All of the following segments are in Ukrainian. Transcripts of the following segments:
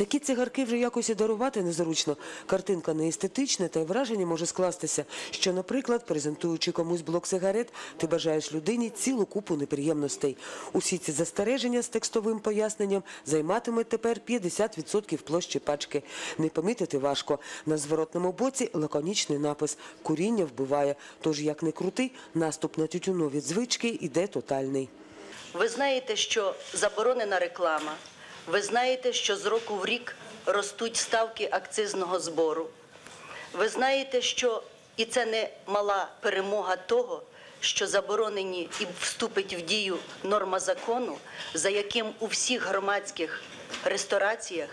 Такі цигарки вже якось і дарувати незручно. Картинка не естетична, та й враження може скластися, що, наприклад, презентуючи комусь блок сигарет, ти бажаєш людині цілу купу неприємностей. Усі ці застереження з текстовим поясненням займатимуть тепер 50% площі пачки. Не помітити важко. На зворотному боці лаконічний напис «Куріння вбиває». Тож, як не крути, наступ на тютюнові звички іде тотальний. Ви знаєте, що заборонена реклама. Ви знаєте, що з року в рік ростуть ставки акцизного збору. Ви знаєте, що і це не мала перемога того, що заборонені і вступить в дію норма закону, за яким у всіх громадських рестораціях,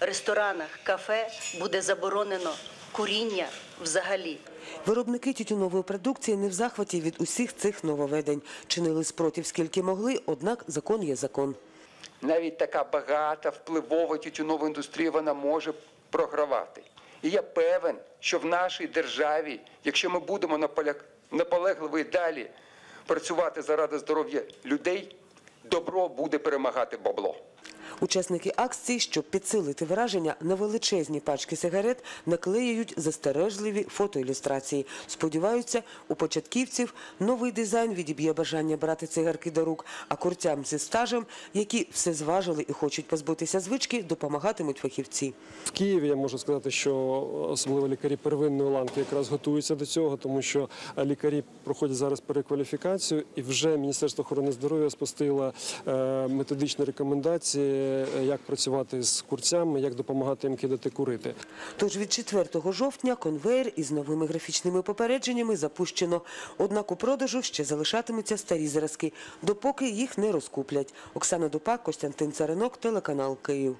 ресторанах, кафе буде заборонено куріння взагалі. Виробники тютюнової продукції не в захваті від усіх цих нововведень. Чинили спротив скільки могли, однак закон є закон. Навіть така багата, впливова тютюнова індустрія, вона може програвати. І я певен, що в нашій державі, якщо ми будемо наполегливо і далі працювати заради здоров'я людей, добро буде перемагати бабло. Учасники акції, щоб підсилити враження, на величезні пачки сигарет наклеюють застережливі фотоілюстрації. Сподіваються, у початківців новий дизайн відіб'є бажання брати цигарки до рук, а курцям зі стажем, які все зважили і хочуть позбутися звички, допомагатимуть фахівці. В Києві я можу сказати, що особливо лікарі первинної ланки якраз готуються до цього, тому що лікарі проходять зараз перекваліфікацію, і вже Міністерство охорони здоров'я спустило е, методичні рекомендації, як працювати з курцями, як допомагати їм кидати курити. Тож від 4 жовтня конвейер із новими графічними попередженнями запущено. Однак у продажу ще залишатимуться старі зразки, допоки їх не розкуплять. Оксана Дупак, Костянтин Царинок, телеканал Київ.